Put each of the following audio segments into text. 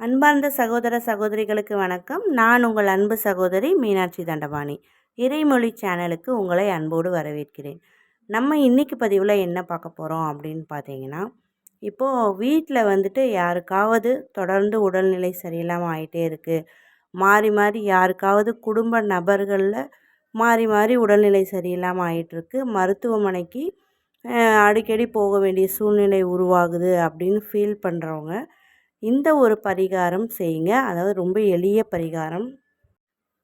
அன்பார்ந்த சகோதர சகோதரிகளுக்கு வணக்கம். நான் உங்கள் அன்பு சகோதரி மீனாட்சி தண்டபாணி. இறைமொழி சேனலுக்கு உங்களை அன்போடு வரவேற்கிறேன். நம்ம இன்றைக்கி பதிவில் என்ன பார்க்க போகிறோம் அப்படின்னு பார்த்தீங்கன்னா இப்போது வீட்டில் வந்துட்டு யாருக்காவது தொடர்ந்து உடல்நிலை சரியில்லாமல் ஆகிட்டே இருக்குது மாறி மாறி யாருக்காவது குடும்ப நபர்களில் மாறி மாறி உடல்நிலை சரியில்லாமல் ஆகிட்டுருக்கு மருத்துவமனைக்கு அடிக்கடி போக வேண்டிய சூழ்நிலை உருவாகுது அப்படின்னு ஃபீல் பண்ணுறவங்க இந்த ஒரு பரிகாரம் செய்யுங்க. அதாவது ரொம்ப எளிய பரிகாரம்.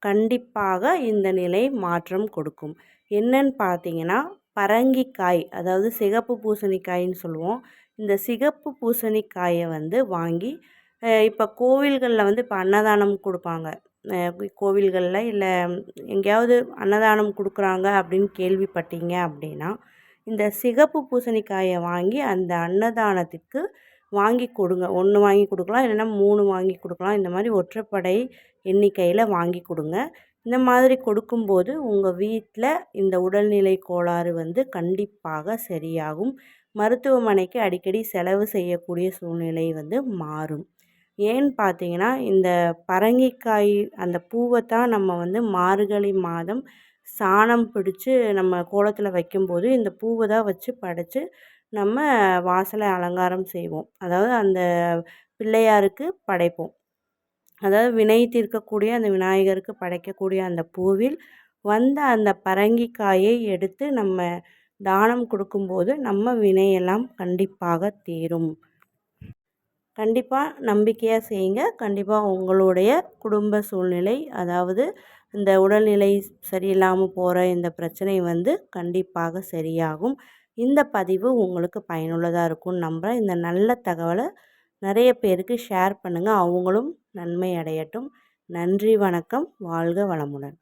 கண்டிப்பாக இந்த நிலை மாற்றம் கொடுக்கும். என்னன்னு பார்த்தீங்கன்னா பரங்கிக்காய் அதாவது சிகப்பு பூசணிக்காயின்னு சொல்லுவோம். இந்த சிகப்பு பூசணிக்காயை வந்து வாங்கி இப்போ கோவில்களில் வந்து இப்போ அன்னதானம் கொடுப்பாங்க. கோவில்களில் இல்லை எங்கேயாவது அன்னதானம் கொடுக்குறாங்க அப்படின்னு கேள்விப்பட்டீங்க அப்படின்னா இந்த சிகப்பு பூசணிக்காயை வாங்கி அந்த அன்னதானத்துக்கு வாங்கி கொடுங்க. ஒன்று வாங்கி கொடுக்கலாம் இல்லைன்னா மூணு வாங்கி கொடுக்கலாம். இந்த மாதிரி ஒற்றைப்படை எண்ணிக்கையில் வாங்கி கொடுங்க. இந்த மாதிரி கொடுக்கும்போது உங்கள் வீட்டில் இந்த உடல்நிலை கோளாறு வந்து கண்டிப்பாக சரியாகும். மருத்துவமனைக்கு அடிக்கடி செலவு செய்யக்கூடிய சூழ்நிலை வந்து மாறும். ஏன்னு பார்த்தீங்கன்னா இந்த பரங்கிக்காய் அந்த பூவை தான் நம்ம வந்து மார்கழி மாதம் சாணம் பிடிச்சி நம்ம கோலத்தில் வைக்கும்போது இந்த பூவை தான் வச்சு படைச்சி நம்ம வாசலை அலங்காரம் செய்வோம். அதாவது அந்த பிள்ளையாருக்கு படைப்போம். அதாவது வினை தீர்க்கக்கூடிய அந்த விநாயகருக்கு படைக்கக்கூடிய அந்த பூவில் வந்த அந்த பரங்கிக்காயை எடுத்து நம்ம தானம் கொடுக்கும்போது நம்ம வினையெல்லாம் கண்டிப்பாக தீரும். கண்டிப்பாக நம்பிக்கையாக செய்யுங்க. கண்டிப்பாக உங்களுடைய குடும்ப சூழ்நிலை அதாவது இந்த உடல்நிலை சரியில்லாமல் போகிற இந்த பிரச்சனை வந்து கண்டிப்பாக சரியாகும். இந்த பதிவு உங்களுக்கு பயனுள்ளதாக இருக்கும்னு நம்புகிறேன் இந்த நல்ல தகவலை நிறைய பேருக்கு ஷேர் பண்ணுங்கள் அவங்களும் நன்மை அடையட்டும். நன்றி வணக்கம். வாழ்க வளமுடன்.